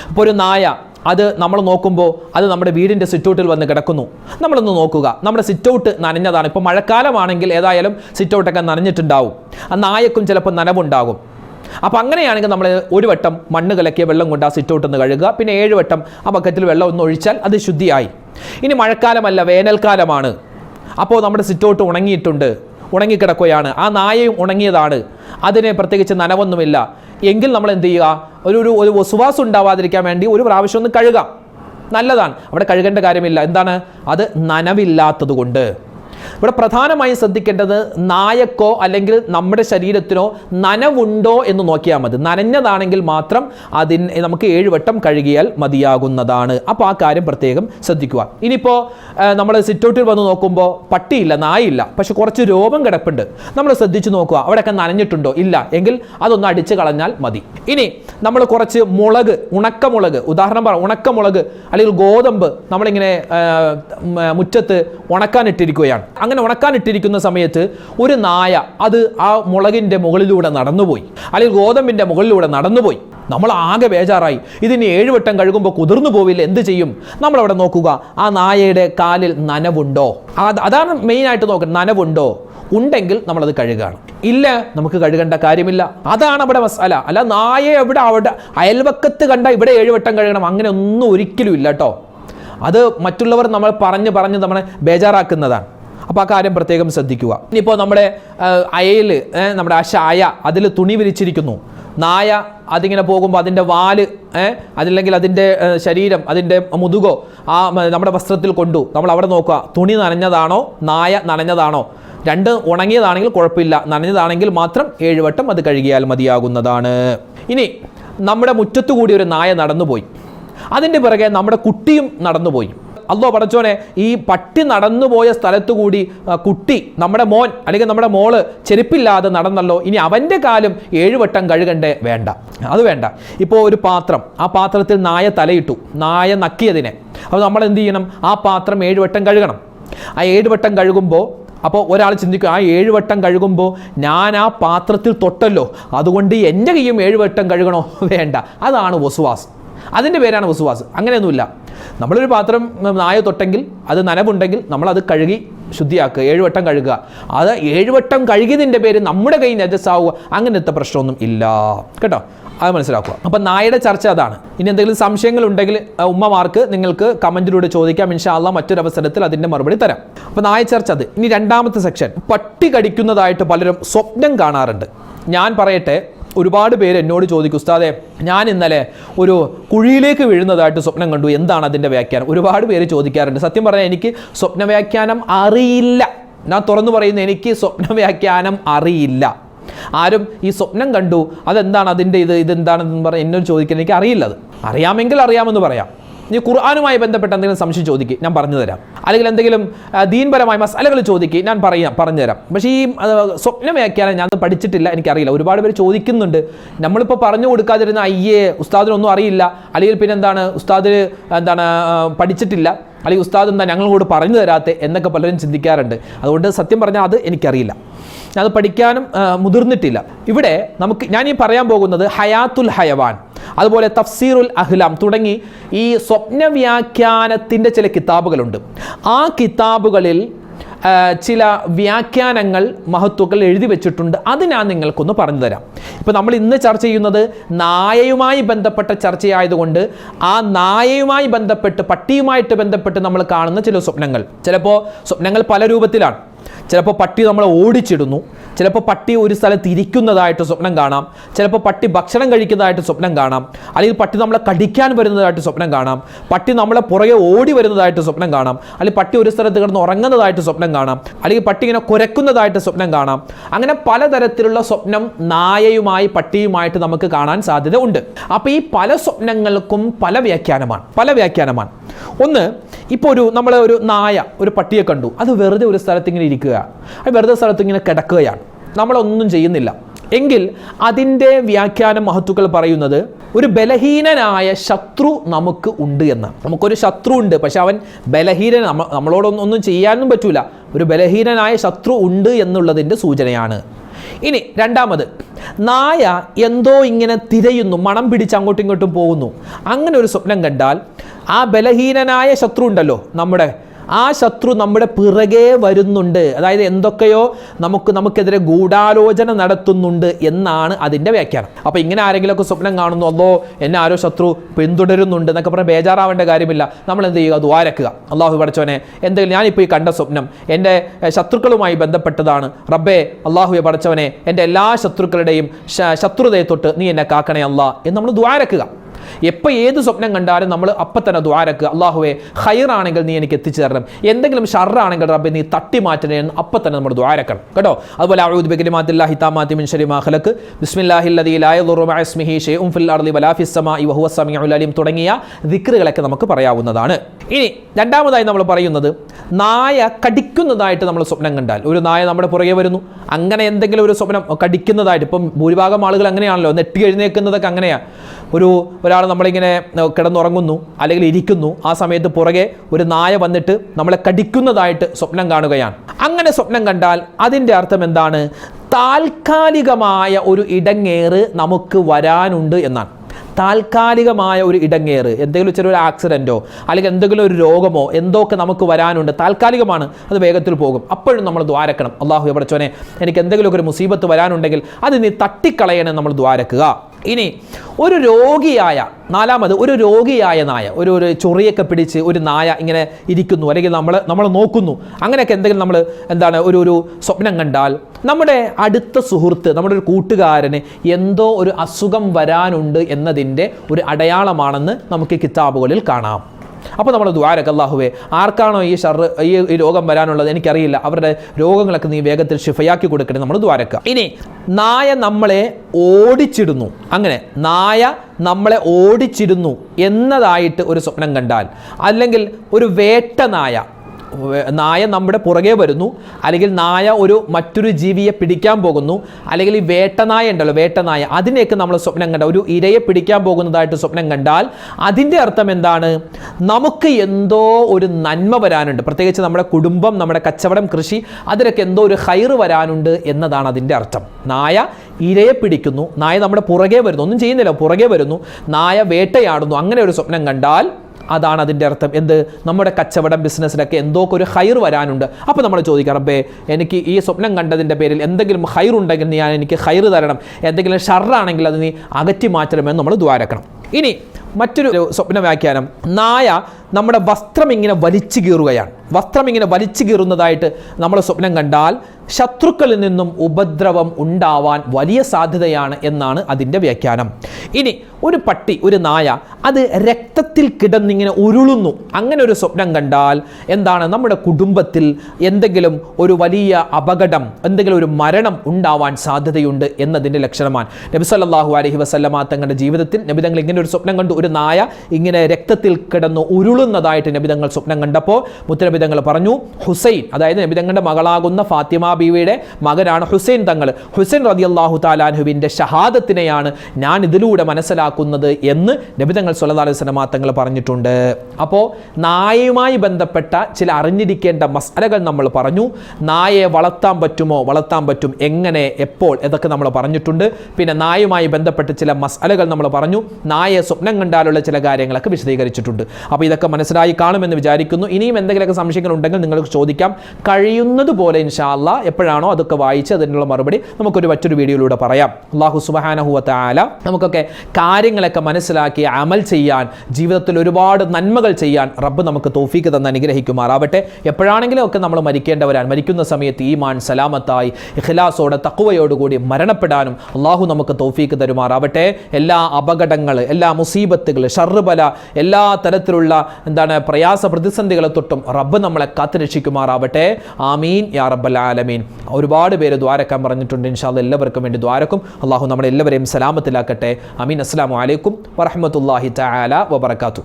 ഇപ്പോൾ ഒരു നായ അത് നമ്മൾ നോക്കുമ്പോൾ അത് നമ്മുടെ വീടിന്റെ സിറ്റൗട്ടിൽ വന്ന് കിടക്കുന്നു. നമ്മളൊന്ന് നോക്കുക. നമ്മുടെ സിറ്റൗട്ട് നനഞ്ഞതാണ്. ഇപ്പോൾ മഴക്കാലമാണെങ്കിൽ ഏതായാലും സിറ്റൗട്ടൊക്കെ നനഞ്ഞിട്ടുണ്ടാവും. ആ നായക്കും ചിലപ്പോൾ നനവുണ്ടാകും. അപ്പോൾ അങ്ങനെയാണെങ്കിൽ നമ്മൾ ഒരു വട്ടം മണ്ണ് കലക്കിയ വെള്ളം കൊണ്ട് ആ സിറ്റൗട്ട് ഒന്ന് കഴുകുക. പിന്നെ ഏഴ് വട്ടം ആ ബക്കറ്റിൽ വെള്ളം ഒന്ന് ഒഴിച്ചാൽ അത് ശുദ്ധിയായി. ഇനി മഴക്കാലമല്ല വേനൽക്കാലമാണ്. അപ്പോൾ നമ്മുടെ സിറ്റൗട്ട് ഉണങ്ങിയിട്ടുണ്ട്. ഉണങ്ങിക്കിടക്കുകയാണ്. ആ നായയും ഉണങ്ങിയതാണ്. അതിന് പ്രത്യേകിച്ച് നനവൊന്നുമില്ല. എങ്കിൽ നമ്മൾ എന്ത് ചെയ്യുക? ഒരു ഒരു ഒരു വസുവാസം ഉണ്ടാവാതിരിക്കാൻ വേണ്ടി ഒരു പ്രാവശ്യം ഒന്ന് കഴുകാം. നല്ലതാണ്. അവിടെ കഴുകേണ്ട കാര്യമില്ല. എന്താണ്? അത് നനവില്ലാത്തത് കൊണ്ട് ഇവിടെ പ്രധാനമായും ശ്രദ്ധിക്കേണ്ടത് നായക്കോ അല്ലെങ്കിൽ നമ്മുടെ ശരീരത്തിനോ നനവുണ്ടോ എന്ന് നോക്കിയാൽ മതി. നനഞ്ഞതാണെങ്കിൽ മാത്രം അതിന് നമുക്ക് ഏഴുവട്ടം കഴുകിയാൽ മതിയാകുന്നതാണ്. അപ്പോൾ ആ കാര്യം പ്രത്യേകം ശ്രദ്ധിക്കുക. ഇനിയിപ്പോൾ നമ്മൾ സിറ്റൗട്ടിൽ വന്ന് നോക്കുമ്പോൾ പട്ടിയില്ല നായില്ല പക്ഷെ കുറച്ച് രോമം കിടപ്പുണ്ട്. നമ്മൾ ശ്രദ്ധിച്ച് നോക്കുക. അവിടെയൊക്കെ നനഞ്ഞിട്ടുണ്ടോ? ഇല്ല. എങ്കിൽ അതൊന്ന് അടിച്ചു കളഞ്ഞാൽ മതി. ഇനി നമ്മൾ കുറച്ച് മുളക് ഉണക്കമുളക് ഉദാഹരണം പറ ഉണക്കമുളക് അല്ലെങ്കിൽ ഗോതമ്പ് നമ്മളിങ്ങനെ മുറ്റത്ത് ഉണക്കാനിട്ടിരിക്കുകയാണ് അങ്ങനെ ഉണക്കാനിട്ടിരിക്കുന്ന സമയത്ത് ഒരു നായ അത് ആ മുളകിന്റെ മുകളിലൂടെ നടന്നുപോയി. അല്ലെങ്കിൽ ഗോതമ്പിന്റെ മുകളിലൂടെ നടന്നുപോയി. നമ്മൾ ആകെ ബേജാറായി. ഇതിന് ഏഴുവട്ടം കഴുകുമ്പോൾ കുതിർന്നു പോവില്ല. എന്ത് ചെയ്യും? നമ്മളവിടെ നോക്കുക. ആ നായയുടെ കാലിൽ നനവുണ്ടോ? അത് അതാണ് മെയിനായിട്ട് നോക്കുക നനവുണ്ടോ? ഉണ്ടെങ്കിൽ നമ്മളത് കഴുകുകയാണ് ഇല്ല നമുക്ക് കഴുകേണ്ട കാര്യമില്ല. അതാണ് അവിടെ മസാല. അല്ല നായ എവിടെ അവിടെ അയൽവക്കത്ത് കണ്ട ഇവിടെ ഏഴുവട്ടം കഴുകണം. അങ്ങനെ ഒന്നും ഒരിക്കലും ഇല്ല കേട്ടോ. അത് മറ്റുള്ളവർ നമ്മൾ പറഞ്ഞ് പറഞ്ഞ് നമ്മളെ ബേജാറാക്കുന്നതാണ്. അപ്പോൾ ആ കാര്യം പ്രത്യേകം ശ്രദ്ധിക്കുക. ഇനിയിപ്പോൾ നമ്മുടെ അയയിൽ നമ്മുടെ ഷായ അതിൽ തുണി വിരിച്ചിരിക്കുന്നു. നായ അതിങ്ങനെ പോകുമ്പോൾ അതിന്റെ വാൽ അതില്ലെങ്കിൽ അതിന്റെ ശരീരം അതിന്റെ മുതുകോ ആ നമ്മുടെ വസ്ത്രത്തിൽ കൊണ്ടു. നമ്മൾ അവിടെ നോക്കുക തുണി നനഞ്ഞതാണോ നായ നനഞ്ഞതാണോ? രണ്ട് ഉണങ്ങിയതാണെങ്കിൽ കുഴപ്പമില്ല. നനഞ്ഞതാണെങ്കിൽ മാത്രം ഏഴുവട്ടം അത് കഴുകിയാൽ മതിയാകുന്നതാണ്. ഇനി നമ്മുടെ മുറ്റത്തു കൂടി ഒരു നായ നടന്നുപോയി. അതിന്റെ പിറകെ നമ്മുടെ കുട്ടിയും നടന്നുപോയി. അല്ലോ പടച്ചോനെ ഈ പട്ടി നടന്നു പോയ സ്ഥലത്തു കൂടി കുട്ടി നമ്മുടെ മോൻ അല്ലെങ്കിൽ നമ്മുടെ മോൾ ചെരുപ്പില്ലാതെ നടന്നല്ലോ ഇനി അവന്റെ കാലം ഏഴുവട്ടം കഴുകണ്ടേ വേണ്ട. അത് വേണ്ട. ഇപ്പോൾ ഒരു പാത്രം ആ പാത്രത്തിൽ നായ തലയിട്ടു നായ നക്കിയതിനെ. അപ്പോൾ നമ്മൾ എന്ത് ചെയ്യണം? ആ പാത്രം ഏഴുവട്ടം കഴുകണം. ആ ഏഴുവട്ടം കഴുകുമ്പോൾ അപ്പോൾ ഒരാൾ ചിന്തിക്കും ആ ഏഴ് വട്ടം കഴുകുമ്പോൾ ഞാൻ ആ പാത്രത്തിൽ തൊട്ടല്ലോ അതുകൊണ്ട് എന്റെ കൈയും ഏഴ് വട്ടം കഴുകണോ? വേണ്ട. അതാണ് വസുവാസ്. അതിന്റെ പേരാണ് വസുവാസ് അങ്ങനെയൊന്നുമില്ല. നമ്മളൊരു പാത്രം നായ തൊട്ടെങ്കിൽ അത് നനവുണ്ടെങ്കിൽ നമ്മളത് കഴുകി ശുദ്ധിയാക്കുക. ഏഴുവട്ടം കഴുകുക. അത് ഏഴുവട്ടം കഴുകിയതിന്റെ പേര് നമ്മുടെ കയ്യിൽ നജസ്സാവുക അങ്ങനത്തെ പ്രശ്നമൊന്നും ഇല്ല. കേട്ടോ? അത് മനസ്സിലാക്കുക. അപ്പം നായയുടെ ചർച്ച അതാണ്. ഇനി എന്തെങ്കിലും സംശയങ്ങൾ ഉണ്ടെങ്കിൽ ഉമ്മമാർക്ക് നിങ്ങൾക്ക് കമന്റിലൂടെ ചോദിക്കാം. ഇൻഷാല്ല മറ്റൊരു അവസരത്തിൽ അതിന്റെ മറുപടി തരാം. അപ്പോൾ നായ ചർച്ച അത്. ഇനി രണ്ടാമത്തെ സെക്ഷൻ. പട്ടി കടിക്കുന്നതായിട്ട് പലരും സ്വപ്നം കാണാറുണ്ട്. ഞാൻ പറയട്ടെ ഒരുപാട് പേര് എന്നോട് ചോദിക്കും ഉസ്താദെ ഞാൻ ഇന്നലെ ഒരു കുഴിയിലേക്ക് വീഴുന്നതായിട്ട് സ്വപ്നം കണ്ടു. എന്താണ് അതിന്റെ വ്യാഖ്യാനം? ഒരുപാട് പേര് ചോദിക്കാറുണ്ട്. സത്യം പറഞ്ഞാൽ എനിക്ക് സ്വപ്ന വ്യാഖ്യാനം അറിയില്ല. ഞാൻ തുറന്നു പറയുന്നു എനിക്ക് സ്വപ്ന വ്യാഖ്യാനം അറിയില്ല. ആരും ഈ സ്വപ്നം കണ്ടു. അതെന്താണ് അതിന്റെ ഇത്? ഇതെന്താണെന്ന് പറഞ്ഞ് എന്നോട് ചോദിക്കാൻ എനിക്ക് അറിയില്ല അത്. അറിയാമെങ്കിൽ അറിയാമെന്ന് പറയാം. ഇനി ഖുർആാനുമായി ബന്ധപ്പെട്ട് എന്തെങ്കിലും സംശയം ചോദിക്കുക ഞാൻ പറഞ്ഞു തരാം. അല്ലെങ്കിൽ എന്തെങ്കിലും ദീൻപരമായ മസാലകൾ ചോദിക്കുക ഞാൻ പറയാം പറഞ്ഞു തരാം. പക്ഷേ ഈ സ്വപ്ന വ്യാഖ്യാനം ഞാൻ പഠിച്ചിട്ടില്ല എനിക്കറിയില്ല. ഒരുപാട് പേര് ചോദിക്കുന്നുണ്ട്. നമ്മളിപ്പോൾ പറഞ്ഞു കൊടുക്കാതിരുന്ന അയ്യേ ഉസ്താദിനൊന്നും അറിയില്ല. അല്ലെങ്കിൽ പിന്നെ എന്താണ് ഉസ്താദിന് എന്താണ് പഠിച്ചിട്ടില്ല. അല്ലെങ്കിൽ ഉസ്താദ് എന്താ ഞങ്ങളോട് പറഞ്ഞു തരാത്തെ എന്നൊക്കെ പലരും ചിന്തിക്കാറുണ്ട്. അതുകൊണ്ട് സത്യം പറഞ്ഞാൽ അത് എനിക്കറിയില്ല. അത് പഠിക്കാനും മുതിർന്നിട്ടില്ല. ഇവിടെ നമുക്ക് ഞാൻ ഈ പറയാൻ പോകുന്നത് ഹയാത്തുൽ ഹയവാൻ അതുപോലെ തഫ്സീറുൽ അഹ്ലാം തുടങ്ങി ഈ സ്വപ്ന വ്യാഖ്യാനത്തിന്റെ ചില കിതാബുകളുണ്ട്. ആ കിതാബുകളിൽ ചില വ്യാഖ്യാനങ്ങൾ മഹത്വങ്ങൾ എഴുതി വെച്ചിട്ടുണ്ട്. അത് ഞാൻ നിങ്ങൾക്കൊന്ന് പറഞ്ഞു തരാം. ഇപ്പോൾ നമ്മൾ ഇന്ന് ചർച്ച ചെയ്യുന്നത് നായയുമായി ബന്ധപ്പെട്ട ചർച്ചയായതുകൊണ്ട് ആ നായയുമായി ബന്ധപ്പെട്ട് പട്ടിയുമായിട്ട് ബന്ധപ്പെട്ട് നമ്മൾ കാണുന്ന ചില സ്വപ്നങ്ങൾ. ചിലപ്പോൾ സ്വപ്നങ്ങൾ പല രൂപത്തിലാണ്. ചിലപ്പോൾ പട്ടി നമ്മളെ ഓടിച്ചിടുന്നു. ചിലപ്പോൾ പട്ടി ഒരു സ്ഥലത്ത് ഇരിക്കുന്നതായിട്ട് സ്വപ്നം കാണാം. ചിലപ്പോൾ പട്ടി ഭക്ഷണം കഴിക്കുന്നതായിട്ട് സ്വപ്നം കാണാം. അല്ലെങ്കിൽ പട്ടി നമ്മളെ കടിക്കാൻ വരുന്നതായിട്ട് സ്വപ്നം കാണാം. പട്ടി നമ്മളെ പുറകെ ഓടി വരുന്നതായിട്ട് സ്വപ്നം കാണാം. അല്ലെങ്കിൽ പട്ടി ഒരു സ്ഥലത്ത് കിടന്ന് ഉറങ്ങുന്നതായിട്ട് സ്വപ്നം കാണാം. അല്ലെങ്കിൽ പട്ടി ഇങ്ങനെ കുരക്കുന്നതായിട്ട് സ്വപ്നം കാണാം. അങ്ങനെ പലതരത്തിലുള്ള സ്വപ്നം നായയുമായി പട്ടിയുമായിട്ട് നമുക്ക് കാണാൻ സാധ്യത ഉണ്ട്. അപ്പോൾ ഈ പല സ്വപ്നങ്ങൾക്കും പല വ്യാഖ്യാനമാണ്. പല വ്യാഖ്യാനമാണ്. ഒന്ന് ഇപ്പോൾ ഒരു നമ്മളെ ഒരു നായ ഒരു പട്ടിയെ കണ്ടു. അത് വെറുതെ ഒരു സ്ഥലത്ത് ഇങ്ങനെ ഇരിക്കുക അത് വെറുതെ സ്ഥലത്ത് ഇങ്ങനെ കിടക്കുകയാണ്. നമ്മളൊന്നും ചെയ്യുന്നില്ല. എങ്കിൽ അതിന്റെ വ്യാഖ്യാനം മഹത്തുക്കൾ പറയുന്നത് ഒരു ബലഹീനനായ ശത്രു നമുക്ക് ഉണ്ട് എന്ന്. നമുക്കൊരു ശത്രു ഉണ്ട് പക്ഷെ അവൻ ബലഹീനൻ. നമ്മ നമ്മളോടൊന്നും ഒന്നും ചെയ്യാനും പറ്റൂല. ഒരു ബലഹീനനായ ശത്രു ഉണ്ട് എന്നുള്ളതിന്റെ സൂചനയാണ്. ഇനി രണ്ടാമത് നായ എന്തോ ഇങ്ങനെ തിരയുന്നു മണം പിടിച്ച് അങ്ങോട്ടും ഇങ്ങോട്ടും പോകുന്നു. അങ്ങനെ ഒരു സ്വപ്നം കണ്ടാൽ ആ ബലഹീനനായ ശത്രു ഉണ്ടല്ലോ നമ്മുടെ ആ ശത്രു നമ്മുടെ പിറകെ വരുന്നുണ്ട്. അതായത് എന്തൊക്കെയോ നമുക്ക് നമുക്കെതിരെ ഗൂഢാലോചന നടത്തുന്നുണ്ട് എന്നാണ് അതിന്റെ വ്യാഖ്യാനം. അപ്പോൾ ഇങ്ങനെ ആരെങ്കിലുമൊക്കെ സ്വപ്നം കാണുന്നു അല്ലോ എന്നെ ആരോ ശത്രു പിന്തുടരുന്നുണ്ട് എന്നൊക്കെ പറഞ്ഞ് ബേജാറാവേണ്ട കാര്യമില്ല. നമ്മൾ എന്ത് ചെയ്യുക ദ്വാരക്കുക അള്ളാഹു പഠിച്ചവനെ എന്തെങ്കിലും ഞാനിപ്പോൾ ഈ കണ്ട സ്വപ്നം എന്റെ ശത്രുക്കളുമായി ബന്ധപ്പെട്ടതാണ്. റബ്ബേ അള്ളാഹുയെ പഠിച്ചവനെ എന്റെ എല്ലാ ശത്രുക്കളുടെയും ശത്രുതയെ തൊട്ട് നീ എന്നെ കാക്കണേ അല്ല എന്ന് നമ്മൾ ദ്വാരക്കുക എപ്പോൾ ഏത് സ്വപ്നം കണ്ടാലും നമ്മൾ അപ്പം തന്നെ ദ്വാരക്ക് അള്ളാഹുവെ ഹൈറാണെങ്കിൽ നീ എനിക്ക് എത്തിച്ചു തരണം. എന്തെങ്കിലും ഷർറാണെങ്കിൽ റബ്ബെ നീ തട്ടി മാറ്റണേ എന്ന് അപ്പം തന്നെ നമ്മൾ ദ്വാരക്കണം കേട്ടോ? അതുപോലെ അഴുദ് ബികലിമാത്തില്ലാഹി മാത്തില്ലാ മിൻ മാത്തി മാ മാഹലക്ക് ഫിൽ അർളി വലാ ഫിസ് സമാഇ വഹുവ സമീഉൽ അലീം തുടങ്ങിയ ദിക്റുകളൊക്കെ നമുക്ക് പറയാവുന്നതാണ്. ഇനി രണ്ടാമതായി നമ്മൾ പറയുന്നത് നായ കടിക്കുന്നതായിട്ട് നമ്മൾ സ്വപ്നം കണ്ടാൽ. ഒരു നായ നമ്മുടെ പുറകെ വരുന്നു. അങ്ങനെ എന്തെങ്കിലും ഒരു സ്വപ്നം കടിക്കുന്നതായിട്ട്. ഇപ്പം ഭൂരിഭാഗം ആളുകൾ അങ്ങനെയാണല്ലോ. നെട്ടി എഴുന്നേൽക്കുന്നതൊക്കെ അങ്ങനെയാണ് ഒരു ഒരാൾ നമ്മളിങ്ങനെ കിടന്നുറങ്ങുന്നു അല്ലെങ്കിൽ ഇരിക്കുന്നു ആ സമയത്ത് പുറകെ ഒരു നായ വന്നിട്ട് നമ്മളെ കടിക്കുന്നതായിട്ട് സ്വപ്നം കാണുകയാണ്. അങ്ങനെ സ്വപ്നം കണ്ടാൽ അതിന്റെ അർത്ഥം എന്താണ്? താൽക്കാലികമായ ഒരു ഇടങ്ങേറ് നമുക്ക് വരാനുണ്ട് എന്നാണ്. താൽക്കാലികമായ ഒരു ഇടങ്ങേറ് എന്തെങ്കിലും ചെറിയൊരു ആക്സിഡന്റോ അല്ലെങ്കിൽ എന്തെങ്കിലും ഒരു രോഗമോ എന്തൊക്കെ നമുക്ക് വരാനുണ്ട് താൽക്കാലികമാണ് അത് വേഗത്തിൽ പോകും. അപ്പോഴും നമ്മൾ ദ്വാരക്കണം. അള്ളാഹു എവിടെ ചോനെ എനിക്ക് എന്തെങ്കിലുമൊക്കെ ഒരു മുസീബത്ത് വരാനുണ്ടെങ്കിൽ അത് നീ തട്ടിക്കളയണേ നമ്മൾ ദ്വാരക്കുക. ഇനി ഒരു രോഗിയായ നാലാമത് ഒരു രോഗിയായ നായ ഒരു ഒരു ചൊറിയൊക്കെ പിടിച്ച് ഒരു നായ ഇങ്ങനെ ഇരിക്കുന്നു അല്ലെങ്കിൽ നമ്മൾ നമ്മൾ നോക്കുന്നു. അങ്ങനെയൊക്കെ എന്തെങ്കിലും നമ്മൾ എന്താണ് ഒരു ഒരു സ്വപ്നം കണ്ടാൽ നമ്മുടെ അടുത്ത സുഹൃത്ത് നമ്മുടെ ഒരു കൂട്ടുകാരന് എന്തോ ഒരു അസുഖം വരാനുണ്ട് എന്നതിന്റെ ഒരു അടയാളമാണെന്ന് നമുക്ക് കിതാബുകളിൽ കാണാം. അപ്പോൾ നമ്മൾ ദ്വാരക്ക് അള്ളാഹുവേ ആർക്കാണോ ഈ ഷർ ഈ രോഗം വരാനുള്ളത് എനിക്കറിയില്ല. അവരുടെ രോഗങ്ങളൊക്കെ നീ വേഗത്തിൽ ഷിഫയാക്കി കൊടുക്കണേ നമ്മൾ ദ്വാരക്ക ഇനി നായ നമ്മളെ ഓടിച്ചിടുന്നു. അങ്ങനെ നായ നമ്മളെ ഓടിച്ചിരുന്നു എന്നതായിട്ട് ഒരു സ്വപ്നം കണ്ടാൽ അല്ലെങ്കിൽ ഒരു വേട്ട നായ നമ്മുടെ പുറകെ വരുന്നു. അല്ലെങ്കിൽ നായ ഒരു മറ്റൊരു ജീവിയെ പിടിക്കാൻ പോകുന്നു. അല്ലെങ്കിൽ ഈ വേട്ടനായ ഉണ്ടല്ലോ വേട്ടനായ അതിനെയൊക്കെ നമ്മൾ സ്വപ്നം കണ്ട ഒരു ഇരയെ പിടിക്കാൻ പോകുന്നതായിട്ട് സ്വപ്നം കണ്ടാൽ അതിന്റെ അർത്ഥം എന്താണ്? നമുക്ക് എന്തോ ഒരു നന്മ വരാനുണ്ട്. പ്രത്യേകിച്ച് നമ്മുടെ കുടുംബം നമ്മുടെ കച്ചവടം കൃഷി അതിനൊക്കെ എന്തോ ഒരു ഹൈറ് വരാനുണ്ട് എന്നതാണ് അതിന്റെ അർത്ഥം. നായ ഇരയെ പിടിക്കുന്നു. നായ നമ്മുടെ പുറകെ വരുന്നു. ഒന്നും ചെയ്യുന്നില്ല പുറകെ വരുന്നു. നായ വേട്ടയാടുന്നു. അങ്ങനെ ഒരു സ്വപ്നം കണ്ടാൽ അതാണ് അതിന്റെ അർത്ഥം. എന്ത്? നമ്മുടെ കച്ചവടം ബിസിനസ്സിലൊക്കെ എന്തോ ഒരു ഹൈർ വരാനുണ്ട്. അപ്പോൾ നമ്മൾ ചോദിക്കാം റബ്ബേ എനിക്ക് ഈ സ്വപ്നം കണ്ടതിന്റെ പേരിൽ എന്തെങ്കിലും ഹൈർ ഉണ്ടെങ്കിൽ ഞാൻ എനിക്ക് ഹൈർ തരണം. എന്തെങ്കിലും ഷർറാണെങ്കിൽ അത് നീ അകറ്റി മാറ്റണമെന്ന് നമ്മൾ ദ്വാരക്കണം. ഇനി മറ്റൊരു സ്വപ്ന വ്യാഖ്യാനം. നായ നമ്മുടെ വസ്ത്രം ഇങ്ങനെ വലിച്ചു കീറുകയാണ്. വസ്ത്രം ഇങ്ങനെ വലിച്ചു കീറുന്നതായിട്ട് നമ്മൾ സ്വപ്നം കണ്ടാൽ ശത്രുക്കളിൽ നിന്നും ഉപദ്രവം ഉണ്ടാവാൻ വലിയ സാധ്യതയാണ് എന്നാണ് അതിന്റെ വ്യാഖ്യാനം. ഇനി ഒരു പട്ടി ഒരു നായ അത് രക്തത്തിൽ കിടന്നിങ്ങനെ ഉരുളുന്നു. അങ്ങനെ ഒരു സ്വപ്നം കണ്ടാൽ എന്താണ്? നമ്മുടെ കുടുംബത്തിൽ എന്തെങ്കിലും ഒരു വലിയ അപകടം എന്തെങ്കിലും ഒരു മരണം ഉണ്ടാവാൻ സാധ്യതയുണ്ട് എന്നതിന്റെ ലക്ഷണമാണ്. നബി സല്ലല്ലാഹു അലൈഹി വസല്ലമ തങ്ങളുടെ ജീവിതത്തിൽ നബി തങ്ങൾ ഇങ്ങനെ സ്വപ്നം കണ്ടു. ഒരു നായ ഇങ്ങനെ രക്തത്തിൽ കിടന്നു ഉരുളുന്നതായിട്ട് നബിതങ്ങൾ സ്വപ്നം കണ്ടപ്പോൾ മുത്തനബിതങ്ങൾ പറഞ്ഞു ഹുസൈൻ അതായത് നബിതങ്ങളുടെ മകളാകുന്ന ഫാത്തിമ ബീവിയുടെ മകനാണ് ഹുസൈൻ തങ്ങൾ. ഹുസൈൻ റതി അള്ളാഹു താലാൻഹുവിന്റെ ഷഹാദത്തിനെയാണ് ഞാൻ ഇതിലൂടെ മനസ്സിലാക്കുന്നത് എന്ന് നബിതങ്ങൾ സുല്ലാ അലൈഹി വസല്ലമ തങ്ങൾ പറഞ്ഞിട്ടുണ്ട്. അപ്പോൾ നായയുമായി ബന്ധപ്പെട്ട ചില അറിഞ്ഞിരിക്കേണ്ട മസാലകൾ നമ്മൾ പറഞ്ഞു. നായയെ വളർത്താൻ പറ്റുമോ വളർത്താൻ പറ്റും എങ്ങനെ എപ്പോൾ ഇതൊക്കെ നമ്മൾ പറഞ്ഞിട്ടുണ്ട്. പിന്നെ നായയുമായി ബന്ധപ്പെട്ട് ചില മസാലകൾ നമ്മൾ പറഞ്ഞു. നായയെ സ്വപ്നം കണ്ടാലുള്ള ചില കാര്യങ്ങളൊക്കെ വിശദീകരിച്ചിട്ടുണ്ട്. അപ്പോൾ ഇതൊക്കെ മനസ്സിലായി കാണുമെന്ന് വിചാരിക്കുന്നു. ഇനിയും എന്തെങ്കിലുമൊക്കെ സംശയങ്ങൾ ഉണ്ടെങ്കിൽ നിങ്ങൾക്ക് ചോദിക്കാം. കഴിയുന്നത് പോലെ ഇൻഷാല്ല എപ്പോഴാണോ അതൊക്കെ വായിച്ച് അതിനുള്ള മറുപടി നമുക്കൊരു മറ്റൊരു വീഡിയോയിലൂടെ പറയാം. അള്ളാഹു സുബഹാനഹുവത്ത ആല നമുക്കൊക്കെ കാര്യങ്ങളൊക്കെ മനസ്സിലാക്കി അമൽ ചെയ്യാൻ ജീവിതത്തിൽ ഒരുപാട് നന്മകൾ ചെയ്യാൻ റബ്ബ് നമുക്ക് തോഫീക്ക് തന്ന് അനുഗ്രഹിക്കുമാറാവട്ടെ. എപ്പോഴാണെങ്കിലും ഒക്കെ നമ്മൾ മരിക്കേണ്ടവരാണ്. മരിക്കുന്ന സമയത്ത് ഈമാൻ സലാമത്തായി ഇഖ്ലാസോടെ തക്കുവയോടുകൂടി മരണപ്പെടാനും അള്ളാഹു നമുക്ക് തോഫീക്ക് തരുമാറാവട്ടെ. എല്ലാ അപകടങ്ങൾ എല്ലാ മുസീബത്തുകൾ ഷർബല എല്ലാ തരത്തിലുള്ള എന്താണ് പ്രയാസ പ്രതിസന്ധികളെ തൊട്ടും റബ്ബ് നമ്മളെ കാത്തുരക്ഷിക്കുമാറാവട്ടെ. ആമീൻ. യാ റബ്ബൽ ആലമീൻ. ഒരുപാട് പേര് ദ്വാരക്കാൻ പറഞ്ഞിട്ടുണ്ട്. ഇൻഷാല്ല എല്ലാവർക്കും വേണ്ടി ദ്വാരക്കും. അള്ളാഹു നമ്മളെല്ലാവരെയും സലാമത്തിലാക്കട്ടെ. അമീൻ അസ്സാം വലൈക്കും വറഹമത്തല്ലാഹി തആല വബറകാതുഹു.